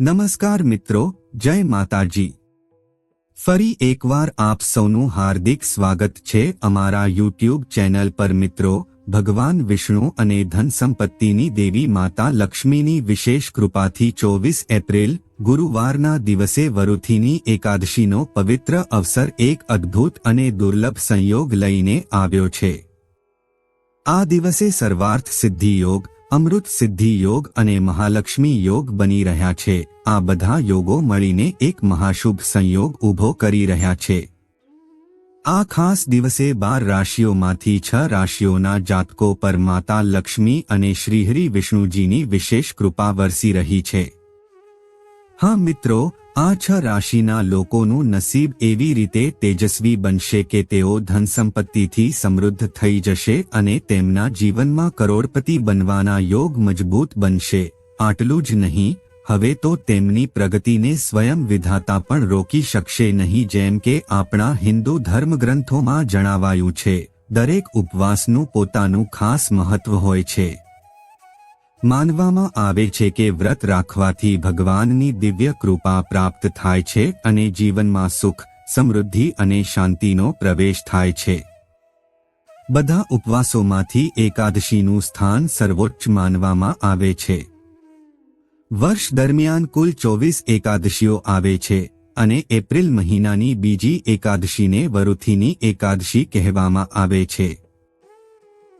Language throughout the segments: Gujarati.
નમસ્કાર મિત્રો, જય માતાજી. ફરી એકવાર આપ સૌનું હાર્દિક સ્વાગત છે અમારા યુટ્યુબ ચેનલ પર મિત્રો, ભગવાન વિષ્ણુ અને ધન સંપત્તિની દેવી માતા લક્ષ્મીની વિશેષ કૃપાથી ચોવીસ એપ્રિલ, ગુરુવારના દિવસે વરુથીની એકાદશીનો પવિત્ર અવસર એક અદ્ભુત અને દુર્લભ સંયોગ લઈને આવ્યો છે. આ દિવસે સર્વાર્થ સિદ્ધિ યોગ અમૃત સિદ્ધિ યોગ અને મહાલક્ષ્મી યોગ બની રહ્યા છે. આ બધા યોગો મળીને એક મહાશુભ સંયોગ ઊભો કરી રહ્યા છે. આ ખાસ દિવસે બાર રાશિઓમાંથી છ રાશિઓના જાતકો પર માતા લક્ષ્મી અને શ્રીહરિ વિષ્ણુજીની વિશેષ કૃપા વરસી રહી છે. હા મિત્રો આ છ રાશિના લોકોનું નસીબ એવી રીતે તેજસ્વી બનશે કે તેઓ ધન સંપત્તિથી સમૃદ્ધ થઈ જશે અને તેમના જીવનમાં કરોડપતિ બનવાના યોગ મજબૂત બનશે. આટલું જ નહીં, હવે તો તેમની પ્રગતિને સ્વયં વિધાતા પણ રોકી શકશે નહીં જેમ કે આપણા હિન્દુ ધર્મગ્રંથોમાં જણાવાયું છે. દરેક ઉપવાસનું પોતાનું ખાસ મહત્વ હોય છે. માનવામાં આવે છે કે વ્રત રાખવાથી ભગવાનની દિવ્ય કૃપા પ્રાપ્ત થાય છે અને જીવનમાં સુખ, સમૃદ્ધિ અને શાંતિનો પ્રવેશ થાય છે. બધા ઉપવાસોમાંથી એકાદશીનું સ્થાન સર્વોચ્ચ માનવામાં આવે છે. વર્ષ દરમિયાન કુલ ચોવીસ એકાદશીઓ આવે છે અને એપ્રિલ મહિનાની બીજી એકાદશીને વરુથીની એકાદશી કહેવામાં આવે છે.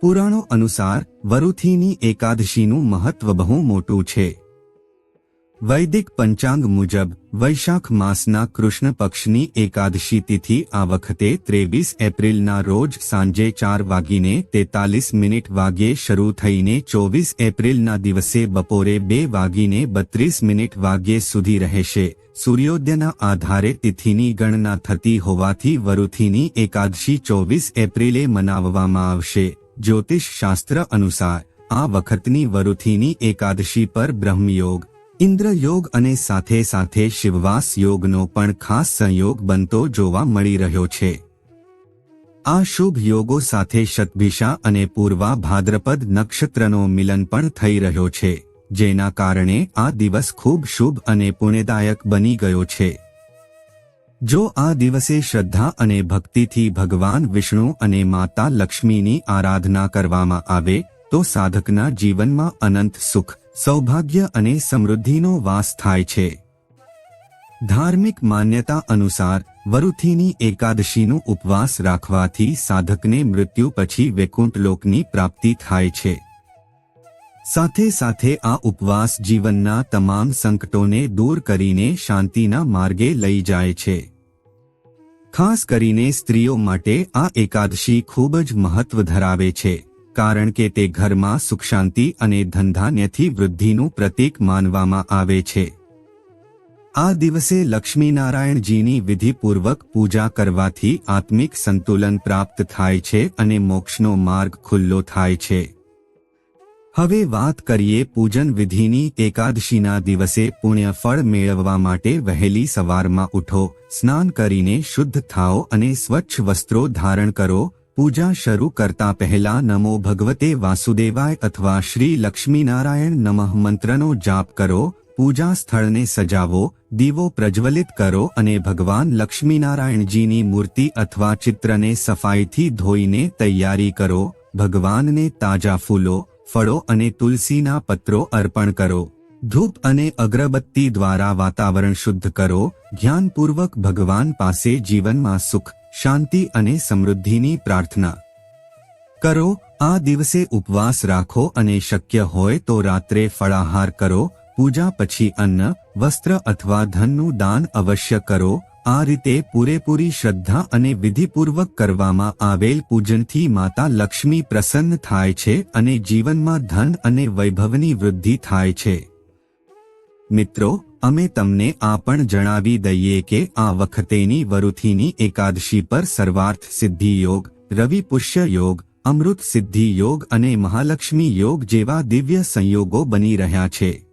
પુરાણો અનુસાર વરુથીની એકાદશીનું મહત્વ બહુ મોટું છે. વૈદિક પંચાંગ મુજબ વૈશાખ માસના કૃષ્ણ પક્ષની એકાદશી તિથિ આ વખતે ત્રેવીસ એપ્રિલના રોજ સાંજે ચાર વાગીને તેતાલીસ મિનિટ વાગ્યે શરૂ થઈને ચોવીસ એપ્રિલના દિવસે બપોરે બે વાગીને બત્રીસ મિનિટ વાગ્યે સુધી રહેશે. સૂર્યોદયના આધારે તિથિની ગણના થતી હોવાથી વરુથીની એકાદશી ચોવીસ એપ્રિલે મનાવવામાં આવશે. જ્યોતિષ શાસ્ત્ર અનુસાર, આ વખતની વરુથીની એકાદશી પર બ્રહ્મયોગ, ઇન્દ્રયોગ અને સાથે સાથે શિવવાસ યોગનો પણ ખાસ સંયોગ બનતો જોવા મળી રહ્યો છે. આ શુભ યોગો સાથે શતભિષા અને પૂર્વા ભાદ્રપદ નક્ષત્રનો મિલન પણ થઈ રહ્યો છે, જેના કારણે આ દિવસ ખૂબ શુભ અને પુણ્યદાયક બની ગયો છે. જો આ દિવસે શ્રદ્ધા અને ભક્તિથી ભગવાન વિષ્ણુ અને માતા લક્ષ્મીની આરાધના કરવામાં આવે, તો સાધકના જીવનમાં અનંત સુખ, સૌભાગ્ય અને સમૃદ્ધિનો વાસ થાય છે. ધાર્મિક માન્યતા અનુસાર, વરુથીની એકાદશીનું ઉપવાસ રાખવાથી સાધકને મૃત્યુ પછી વૈકુંઠ લોકની પ્રાપ્તિ થાય છે. સાથે સાથે આ ઉપવાસ જીવનના તમામ સંકટોને દૂર કરીને શાંતિના માર્ગે લઈ જાય છે. ખાસ કરીને સ્ત્રીઓ માટે આ એકાદશી ખૂબ જ મહત્વ ધરાવે છે, કારણ કે તે ઘરમાં સુખ શાંતિ અને ધંધાન્યથી વૃદ્ધિનું પ્રતીક માનવામાં આવે છે. આ દિવસે લક્ષ્મીનારાયણજીની વિધિપૂર્વક પૂજા કરવાથી આત્મિક સંતુલન પ્રાપ્ત થાય છે અને મોક્ષનો માર્ગ ખુલ્લો થાય છે. હવે વાત કરીએ પૂજન વિધિની એકાદશીના દિવસે પુણ્ય ફળ મેળવવા માટે વહેલી સવારમાં ઉઠો, સ્નાન કરીને શુદ્ધ થાઓ અને સ્વચ્છ વસ્ત્રો ધારણ કરો. પૂજા શરૂ કરતા પહેલા નમો ભગવતે વાસુદેવાય અથવા શ્રી લક્ષ્મીનારાયણ નમઃ મંત્રનો જાપ કરો. પૂજા સ્થળને સજાવો, દીવો પ્રજ્વલિત કરો અને ભગવાન લક્ષ્મીનારાયણજીની મૂર્તિ અથવા ચિત્રને સફાઈથી ધોઈને તૈયારી કરો. ભગવાનને તાજા ફૂલો ફળો અને તુલસીના પત્રો અર્પણ કરો. ધૂપ અને અગરબત્તી દ્વારા વાતાવરણ શુદ્ધ કરો. ધ્યાનપૂર્વક ભગવાન પાસે જીવનમાં સુખ, શાંતિ અને સમૃદ્ધિની પ્રાર્થના કરો. આ દિવસે ઉપવાસ રાખો અને શક્ય હોય તો રાત્રે ફળાહાર કરો. પૂજા પછી અન્ન, વસ્ત્ર અથવા ધનનું દાન અવશ્ય કરો. આ રીતે પૂરેપૂરી શ્રદ્ધા અને વિધિપૂર્વક કરવામાં આવેલ પૂજનથી માતા લક્ષ્મી પ્રસન્ન થાય છે અને જીવનમાં ધન અને વૈભવની વૃદ્ધિ થાય છે. મિત્રો, અમે તમને આ પણ જણાવી દઈએ કે આ વખતેની વરુથીની એકાદશી પર સર્વાર્થ સિદ્ધિ યોગ, રવિ પુષ્ય યોગ, અમૃત સિદ્ધિ યોગ અને મહાલક્ષ્મી યોગ જેવા દિવ્ય સંયોગો બની રહ્યા છે.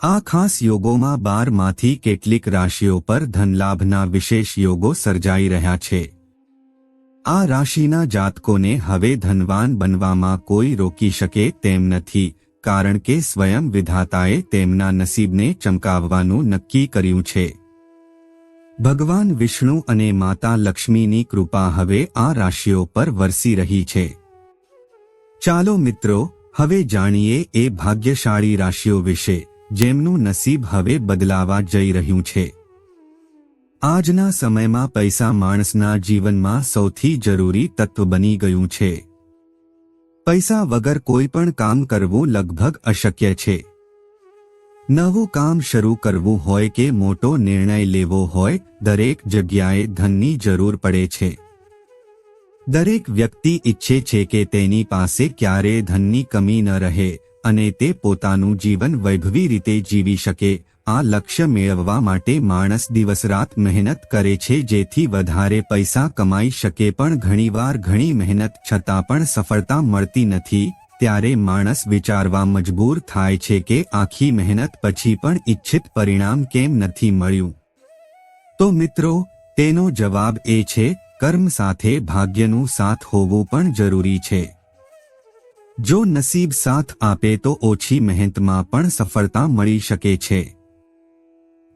આ ખાસ યોગોમાં બારમાંથી કેટલીક રાશિઓ પર ધનલાભના વિશેષ યોગો સર્જાઈ રહ્યા છે. આ રાશિના જાતકોને હવે ધનવાન બનવામાં કોઈ રોકી શકે તેમ નથી, કારણ કે સ્વયં વિધાતાએ તેમના નસીબને ચમકાવવાનું નક્કી કર્યું છે. ભગવાન વિષ્ણુ અને માતા લક્ષ્મીની કૃપા હવે આ રાશિઓ પર વરસી રહી છે. ચાલો મિત્રો, હવે જાણીએ એ ભાગ્યશાળી રાશિઓ વિશે. જેમનું નસીબ હવે બદલાવા જઈ રહ્યું છે. આજના સમયમાં પૈસા માણસના જીવનમાં સૌથી જરૂરી તત્વ બની ગયું છે. પૈસા વગર કોઈ પણ કામ કરવું લગભગ અશક્ય છે. નવું કામ શરૂ કરવું હોય કે મોટો નિર્ણય લેવો હોય, દરેક જગ્યાએ ધનની જરૂર પડે છે. દરેક વ્યક્તિ ઈચ્છે છે કે તેની પાસે ક્યારેય ધનની કમી ન રહે. અને તે પોતાનું જીવન વૈભવી રીતે જીવી શકે, આ લક્ષ્ય મેળવવા માટે માણસ દિવસ રાત મહેનત કરે છે જેથી વધારે પૈસા કમાઈ શકે પણ ઘણીવાર ઘણી મહેનત છતાં પણ સફળતા મળતી નથી, ત્યારે માણસ વિચારવા મજબૂર થાય છે કે આખી મહેનત પછી પણ ઇચ્છિત પરિણામ કેમ નથી મળ્યું. તો મિત્રો, તેનો જવાબ એ છે, કર્મ સાથે ભાગ્યનું સાથ હોવું પણ જરૂરી છે. જો નસીબ સાથ આપે તો ઓછી મહેનતમાં પણ સફળતા મળી શકે છે.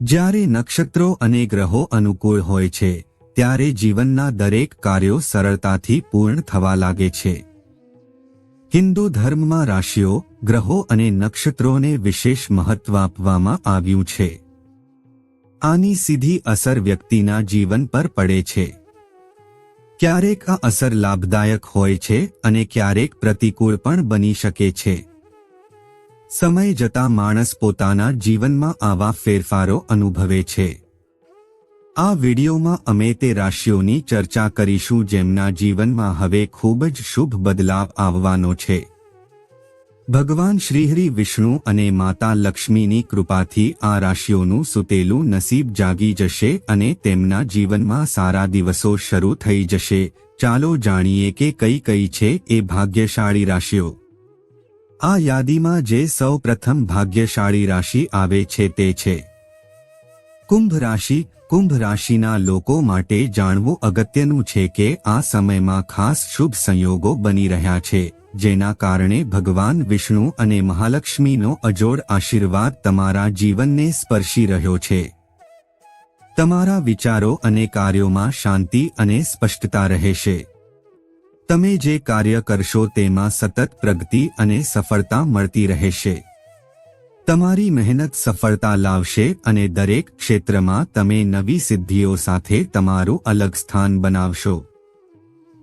જ્યારે નક્ષત્રો અને ગ્રહો અનુકૂળ હોય છે, ત્યારે જીવનના દરેક કાર્યો સરળતાથી પૂર્ણ થવા લાગે છે. હિન્દુ ધર્મમાં રાશિઓ, ગ્રહો અને નક્ષત્રોને વિશેષ મહત્વ આપવામાં આવ્યું છે. આની સીધી અસર વ્યક્તિના જીવન પર પડે છે. ક્યારેક આ અસર લાભદાયક હોય છે અને ક્યારેક પ્રતિકૂળ પણ બની શકે છે. સમય જતા માણસ પોતાના જીવનમાં આવા ફેરફારો અનુભવે છે. આ વિડીયોમાં અમે તે રાશિઓની ચર્ચા કરીશું જેમના જીવનમાં હવે ખૂબ જ શુભ બદલાવ આવવાનો છે. ભગવાન શ્રીહરિ વિષ્ણુ અને માતા લક્ષ્મીની કૃપાથી આ રાશિઓનું સુતેલું નસીબ જાગી જશે અને તેમના જીવનમાં સારા દિવસો શરૂ થઈ જશે. ચાલો જાણીએ કે કઈ કઈ છે એ ભાગ્યશાળી રાશિઓ. આ યાદીમાં જે સૌ પ્રથમ ભાગ્યશાળી રાશિ આવે છે તે છે. કુંભ રાશિ. કુંભ રાશિના લોકો માટે જાણવું અગત્યનું છે કે આ સમયમાં ખાસ શુભ સંયોગો બની રહ્યા છે. જેના કારણે ભગવાન વિષ્ણુ અને મહાલક્ષ્મીનો અજોડ આશીર્વાદ તમારા જીવનને સ્પર્શી રહ્યો છે. તમારા વિચારો અને કાર્યોમાં શાંતિ અને સ્પષ્ટતા રહેશે. તમે જે કાર્ય કરશો તેમાં સતત પ્રગતિ અને સફળતા મળતી રહેશે. તમારી મહેનત સફળતા લાવશે અને દરેક ક્ષેત્રમાં તમે નવી સિદ્ધિઓ સાથે તમારું અલગ સ્થાન બનાવશો.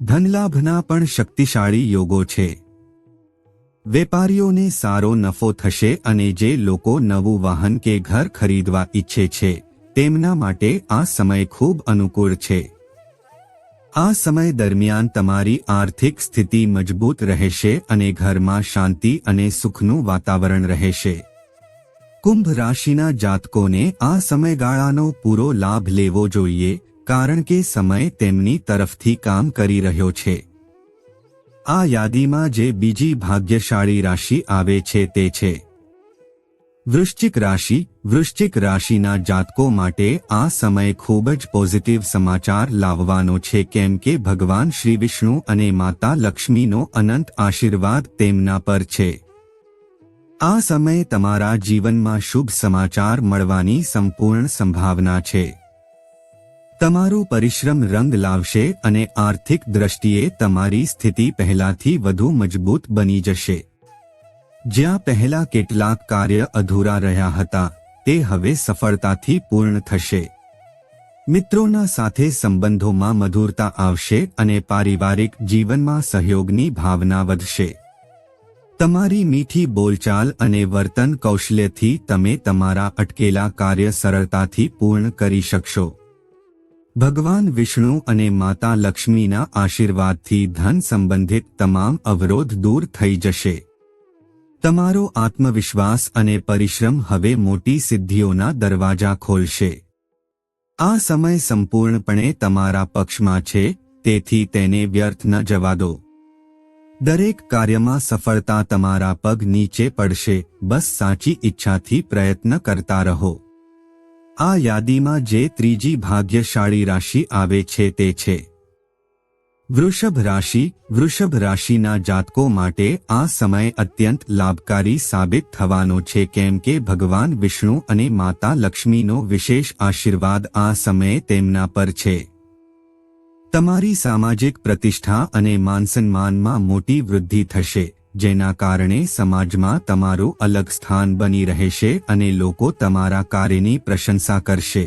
ધનલાભના પણ શક્તિશાળી યોગો છે. વેપારીઓને સારો નફો થશે અને જે લોકો નવું વાહન કે ઘર ખરીદવા ઈચ્છે છે, તેમના માટે આ સમય ખૂબ અનુકૂળ છે. આ સમય દરમિયાન તમારી આર્થિક સ્થિતિ મજબૂત રહેશે અને ઘરમાં શાંતિ અને સુખનું વાતાવરણ રહેશે. કુંભ રાશિના જાતકોને આ સમયગાળાનો પૂરો લાભ લેવો જોઈએ કારણ કે સમય તેમની તરફથી કામ કરી રહ્યો છે. આ યાદીમાં જે બીજી ભાગ્યશાળી રાશિ આવે છે તે છે. વૃશ્ચિક રાશિ, વૃશ્ચિક રાશિના જાતકો માટે આ સમય ખૂબ જ પોઝિટિવ સમાચાર લાવવાનો છે કેમ કે ભગવાન શ્રી વિષ્ણુ અને માતા લક્ષ્મીનો અનંત આશીર્વાદ તેમના પર છે. આ સમય તમારા જીવનમાં શુભ સમાચાર મળવાની સંપૂર્ણ સંભાવના છે. તમારું પરિશ્રમ રંગ લાવશે અને આર્થિક દ્રષ્ટિએ તમારી સ્થિતિ પહેલાથી વધુ મજબૂત બની જશે. જ્યાં પહેલા કેટલાક કાર્ય અધૂરા રહ્યા હતા, તે હવે સફળતાથી પૂર્ણ થશે. મિત્રોના સાથે સંબંધોમાં મધુરતા આવશે અને પારિવારિક જીવનમાં સહયોગની ભાવના વધશે. તમારી મીઠી બોલચાલ અને વર્તન કૌશલ્યથી તમે તમારા અટકેલા કાર્ય સરળતાથી પૂર્ણ કરી શકશો. ભગવાન વિષ્ણુ અને માતા લક્ષ્મીના આશીર્વાદથી ધન સંબંધિત તમામ અવરોધ દૂર થઈ જશે. તમારો આત્મવિશ્વાસ અને પરિશ્રમ હવે મોટી સિદ્ધિઓના દરવાજા ખોલશે. આ સમય સંપૂર્ણપણે તમારા પક્ષમાં છે, તેથી તેને વ્યર્થ ન જવા દો. દરેક કાર્યમાં સફળતા તમારા પગ નીચે પડશે, બસ સાચી ઈચ્છાથી પ્રયત્ન કરતા રહો. આ યાદીમાં જે ત્રીજી ભાગ્યશાળી રાશિ આવે છે તે છે. વૃષભ રાશિ, વૃષભ રાશિના જાતકો માટે આ સમય અત્યંત લાભકારી સાબિત થવાનો છે કેમ કે ભગવાન વિષ્ણુ અને માતા લક્ષ્મીનો વિશેષ આશીર્વાદ આ સમયે તેમના પર છે. તમારી સામાજિક પ્રતિષ્ઠા અને માનસન્માનમાં મોટી વૃદ્ધિ થશે. જેના કારણે સમાજમાં તમારું અલગ સ્થાન બની રહેશે અને લોકો તમારા કાર્યની પ્રશંસા કરશે.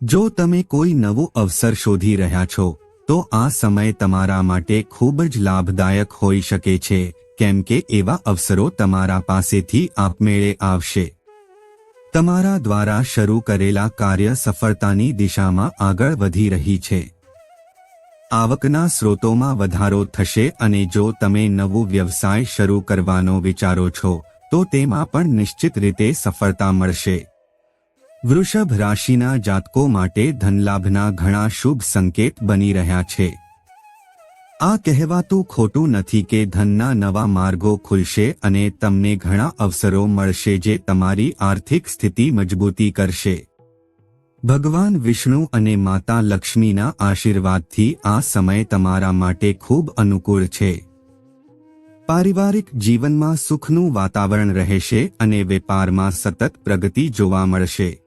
જો તમે કોઈ નવું અવસર શોધી રહ્યા છો, તો આ સમય તમારા માટે ખૂબ જ લાભદાયક હોઈ શકે છે, કેમ કે એવા અવસરો તમારા પાસેથી આપમેળે આવશે. તમારા દ્વારા શરૂ કરેલા કાર્ય સફળતાની દિશામાં આગળ વધી રહી છે. આવકના સ્રોતોમાં વધારો થશે અને જો તમે નવું વ્યવસાય શરૂ કરવાનો વિચારો છો, તો તેમાં પણ નિશ્ચિત રીતે સફળતા મળશે. વૃષભ રાશિના જાતકો માટે ધનલાભના ઘણા શુભ સંકેત બની રહ્યા છે. આ કહેવાતું ખોટું નથી કે ધનના નવા માર્ગો ખુલશે અને તમને ઘણા અવસરો મળશે જે તમારી આર્થિક સ્થિતિ મજબૂતી કરશે. ભગવાન વિષ્ણુ અને માતા લક્ષ્મીના આશીર્વાદથી આ સમય તમારા માટે ખૂબ અનુકૂળ છે. પારિવારિક જીવનમાં સુખનું વાતાવરણ રહેશે અને વેપારમાં સતત પ્રગતિ જોવા મળશે.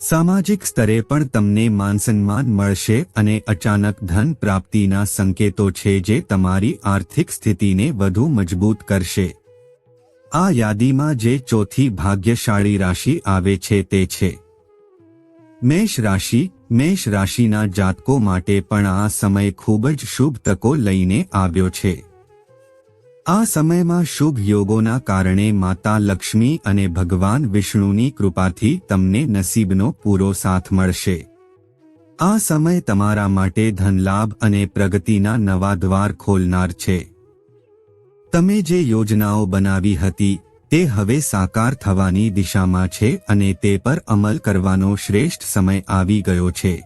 સામાજિક સ્તરે પણ તમને માનસન્માન મળશે અને અચાનક ધન પ્રાપ્તિના સંકેતો છે જે તમારી આર્થિક સ્થિતિને વધુ મજબૂત કરશે. આ યાદીમાં જે ચોથી ભાગ્યશાળી રાશિ આવે છે તે છે. મેષ રાશિ, મેષ રાશિના જાતકો માટે પણ આ સમય ખૂબ જ શુભ તકો લઈને આવ્યો છે. આ સમયમાં શુભ યોગોના કારણે માતા લક્ષ્મી અને ભગવાન વિષ્ણુની કૃપાથી તમને નસીબનો પૂરો સાથ મળશે. આ સમય તમારા માટે ધનલાભ અને પ્રગતિના નવા દ્વાર ખોલનાર છે. તમે જે યોજનાઓ બનાવી હતી તે હવે સાકાર થવાની દિશામાં છે અને તે પર અમલ કરવાનો શ્રેષ્ઠ સમય આવી ગયો છે.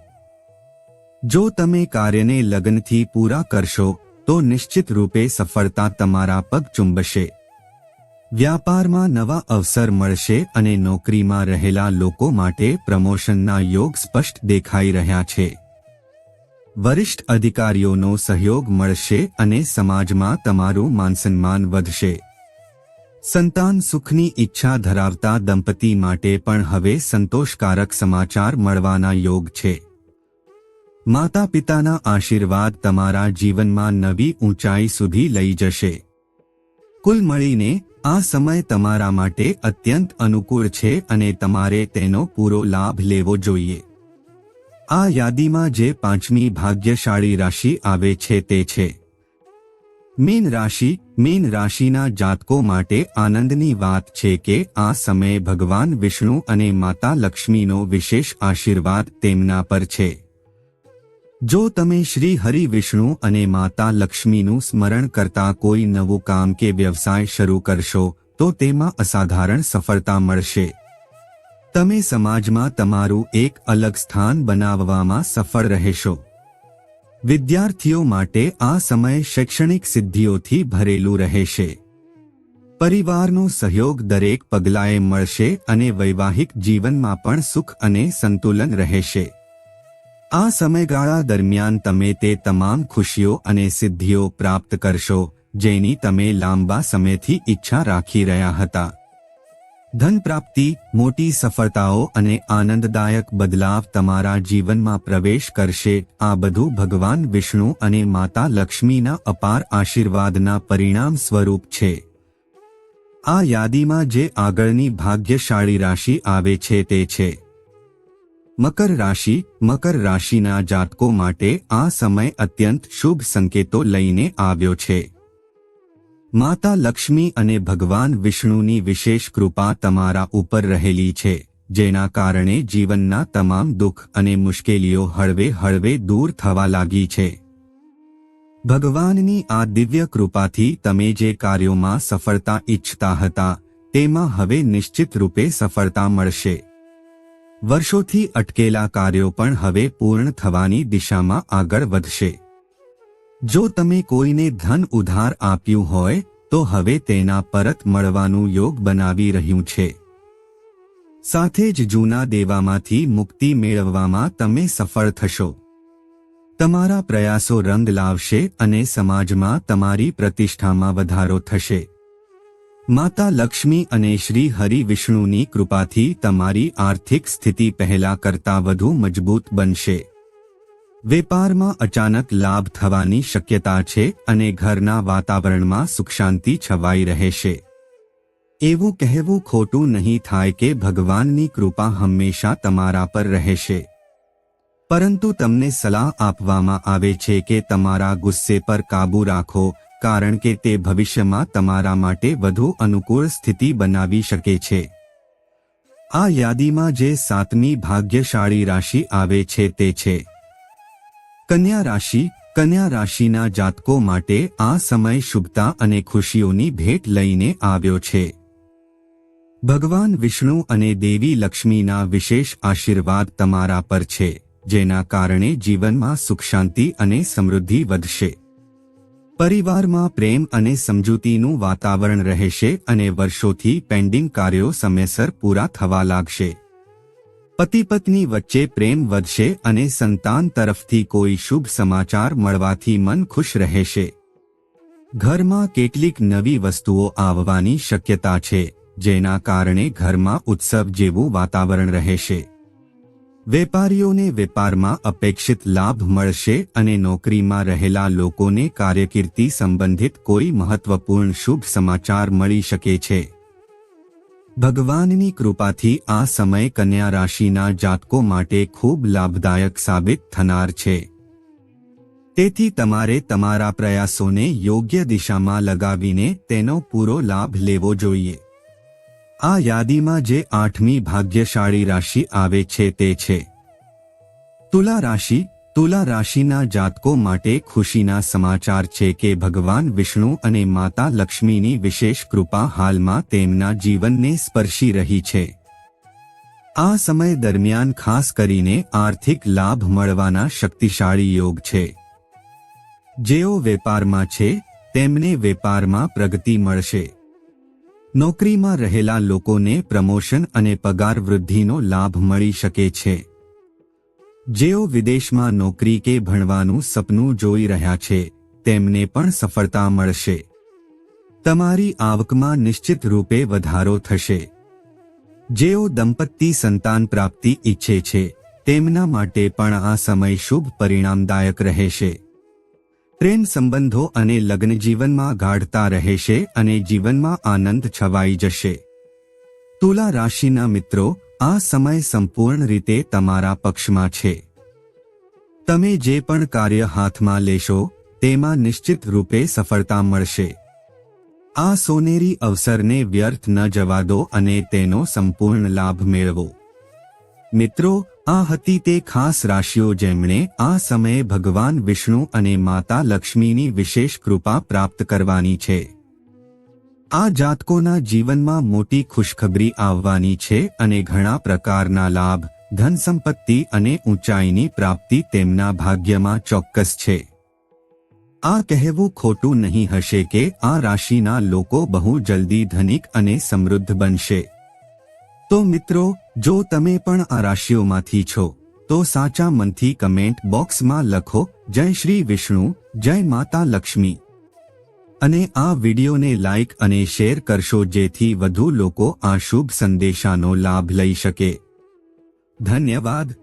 જો તમે કાર્યને લગ્નથી પૂરા કરશો, તો નિશ્ચિત રૂપે સફળતા તમારા પગ ચુંબશે. વ્યાપારમાં નવા અવસર મળશે અને નોકરીમાં રહેલા લોકો માટે પ્રમોશનના યોગ સ્પષ્ટ દેખાઈ રહ્યા છે. વરિષ્ઠ અધિકારીઓનો સહયોગ મળશે અને સમાજમાં તમારું માનસન્માન વધશે. સંતાન સુખની ઈચ્છા ધરાવતા દંપતી માટે પણ હવે સંતોષકારક સમાચાર મળવાના યોગ છે. માતા પિતાના આશીર્વાદ તમારા જીવનમાં નવી ઊંચાઈ સુધી લઈ જશે. કુલ મળીને આ સમય તમારા માટે અત્યંત અનુકૂળ છે અને તમારે તેનો પૂરો લાભ લેવો જોઈએ. આ યાદીમાં જે પાંચમી ભાગ્યશાળી રાશિ આવે છે તે છે. મીન રાશિ મીન રાશિના જાતકો માટે આનંદની વાત છે કે આ સમયે ભગવાન વિષ્ણુ અને માતા લક્ષ્મીનો વિશેષ આશીર્વાદ તેમના પર છે. જો તમે શ્રી હરિ વિષ્ણુ અને માતા લક્ષ્મીનું સ્મરણ કરતા કોઈ નવું કામ કે વ્યવસાય શરૂ કરશો, તો તેમાં અસાધારણ સફળતા મળશે. તમે સમાજમાં તમારું એક અલગ સ્થાન બનાવવામાં સફળ રહેશો. વિદ્યાર્થીઓ માટે આ સમય શૈક્ષણિક સિદ્ધિઓથી ભરેલું રહેશે. પરિવારનો સહયોગ દરેક પગલાએ મળશે અને વૈવાહિક જીવનમાં પણ સુખ અને સંતુલન રહેશે. આ સમયગાળા દરમિયાન તમે તે તમામ ખુશીઓ અને સિદ્ધિઓ પ્રાપ્ત કરશો, જેની તમે લાંબા સમયથી ઈચ્છા રાખી રહ્યા હતા. ધન પ્રાપ્તિ મોટી સફળતાઓ અને આનંદદાયક બદલાવ તમારા જીવનમાં પ્રવેશ કરશે. આ બધું ભગવાન વિષ્ણુ અને માતા લક્ષ્મીના અપાર આશીર્વાદના પરિણામ સ્વરૂપ છે. આ યાદીમાં જે આગળની ભાગ્યશાળી રાશિ આવે છે તે છે. મકર રાશિ, મકર રાશિના જાતકો માટે આ સમય અત્યંત શુભ સંકેતો લઈને આવ્યો છે. માતા લક્ષ્મી અને ભગવાન વિષ્ણુની વિશેષ કૃપા તમારા ઉપર રહેલી છે, જેના કારણે જીવનના તમામ દુઃખ અને મુશ્કેલીઓ હળવે હળવે દૂર થવા લાગી છે. ભગવાનની આ દિવ્ય કૃપાથી તમે જે કાર્યોમાં સફળતા ઈચ્છતા હતા, તેમાં હવે નિશ્ચિત રૂપે સફળતા મળશે. વર્ષોથી અટકેલા કાર્યો પણ હવે પૂર્ણ થવાની દિશામાં આગળ વધશે. જો તમે કોઈને ધન ઉધાર આપ્યું હોય, તો હવે તેના પરત મળવાનું યોગ બનાવી રહ્યું છે. સાથે જ જૂના દેવામાંથી મુક્તિ મેળવવામાં તમે સફળ થશો. તમારા પ્રયાસો રંગ લાવશે અને સમાજમાં તમારી પ્રતિષ્ઠામાં વધારો થશે. માતા લક્ષ્મી અને શ્રી હરિ વિષ્ણુની કૃપાથી તમારી આર્થિક સ્થિતિ પહેલા કરતાં વધુ મજબૂત બનશે. વેપારમાં અચાનક લાભ થવાની શક્યતા છે અને ઘરના વાતાવરણમાં સુખ શાંતિ છવાઈ રહેશે એવું કહેવું ખોટું નહીં થાય કે ભગવાનની કૃપા હંમેશા તમારા પર રહેશે પરંતુ તમને સલાહ આપવામાં આવે છે કે તમારા ગુસ્સે પર કાબૂ રાખો, કારણ કે તે ભવિષ્યમાં તમારા માટે વધુ અનુકૂળ સ્થિતિ બનાવી શકે છે. આ યાદીમાં જે સાતમી ભાગ્યશાળી રાશિ આવે છે તે છે. કન્યા રાશિ, કન્યા રાશિના જાતકો માટે આ સમય શુભતા અને ખુશીઓની ભેટ લઈને આવ્યો છે. ભગવાન વિષ્ણુ અને દેવી લક્ષ્મીના વિશેષ આશીર્વાદ તમારા પર છે, જેના કારણે જીવનમાં સુખ શાંતિ અને સમૃદ્ધિ વધશે. પરિવારમાં પ્રેમ અને સમજૂતીનું વાતાવરણ રહેશે અને વર્ષોથી પેન્ડિંગ કાર્યો સમયસર પૂરા થવા લાગશે. પતિ પત્ની વચ્ચે પ્રેમ વધશે અને સંતાન તરફથી કોઈ શુભ સમાચાર મળવાથી મન ખુશ રહેશે. ઘરમાં કેટલીક નવી વસ્તુઓ આવવાની શક્યતા છે, જેના કારણે ઘરમાં ઉત્સવ જેવું વાતાવરણ રહેશે. વેપારીઓને વેપારમાં અપેક્ષિત લાભ મળશે અને નોકરીમાં રહેલા લોકોને કાર્યકીર્તિ સંબંધિત કોઈ મહત્વપૂર્ણ શુભ સમાચાર મળી શકે છે. ભગવાનની કૃપાથી આ સમય કન્યા રાશિના જાતકો માટે ખૂબ લાભદાયક સાબિત થનાર છે. તેથી તમારે તમારા પ્રયાસોને યોગ્ય દિશામાં લગાવીને તેનો પૂરો લાભ લેવો જોઈએ. આ યાદીમાં જે આઠમી ભાગ્યશાળી રાશિ આવે છે તે છે. તુલા રાશિ તુલા રાશિના જાતકો માટે ખુશીના સમાચાર છે કે ભગવાન વિષ્ણુ અને માતા લક્ષ્મીની વિશેષ કૃપા હાલમાં તેમના જીવનને સ્પર્શી રહી છે. આ સમય દરમિયાન ખાસ કરીને આર્થિક લાભ મળવાના શક્તિશાળી યોગ છે. જેઓ વેપારમાં છે, તેમને વેપારમાં પ્રગતિ મળશે. નોકરીમાં રહેલા લોકોને પ્રમોશન અને પગાર વૃદ્ધિનો લાભ મળી શકે છે. જેઓ વિદેશમાં નોકરી કે ભણવાનું સપનું જોઈ રહ્યા છે, તેમને પણ સફળતા મળશે. તમારી આવકમાં નિશ્ચિત રૂપે વધારો થશે. જેઓ દંપતી સંતાન પ્રાપ્તિ ઈચ્છે છે, તેમના માટે પણ આ સમય શુભ પરિણામદાયક રહેશે. પ્રેમ સંબંધો અને લગ્ન જીવનમાં ગાઢતા રહેશે અને જીવનમાં આનંદ છવાઈ જશે. તુલા રાશિના મિત્રો આ સમય સંપૂર્ણ રીતે તમારા પક્ષમાં છે. તમે જે પણ કાર્ય હાથમાં લેશો, તેમાં નિશ્ચિત રૂપે સફળતા મળશે. આ સોનેરી અવસરને વ્યર્થ ન જવા દો અને તેનો સંપૂર્ણ લાભ મેળવો. મિત્રો, આ હતી તે ખાસ રાશિઓ જેમણે આ સમયે ભગવાન વિષ્ણુ અને માતા લક્ષ્મીની વિશેષ કૃપા પ્રાપ્ત કરવાની છે. આ જાતકોના જીવનમાં મોટી ખુશખબરી આવવાની છે અને ઘણા પ્રકારના લાભ ધન સંપત્તિ અને ઊંચાઈની પ્રાપ્તિ તેમના ભાગ્યમાં ચોક્કસ છે. આ કહેવું ખોટું નહીં હશે કે આ રાશિના લોકો બહુ જલ્દી ધનિક અને સમૃદ્ધ બનશે. તો મિત્રો, જો તમે પણ આ રાશિઓમાંથી છો, તો સાચા મનથી કમેન્ટ બોક્સમાં લખો, જય શ્રી વિષ્ણુ, જય માતા લક્ષ્મી. અને આ વિડિયોને લાઇક અને શેર કરશો જેથી વધુ લોકો આ શુભ સંદેશાનો લાભ લઈ શકે. ધન્યવાદ.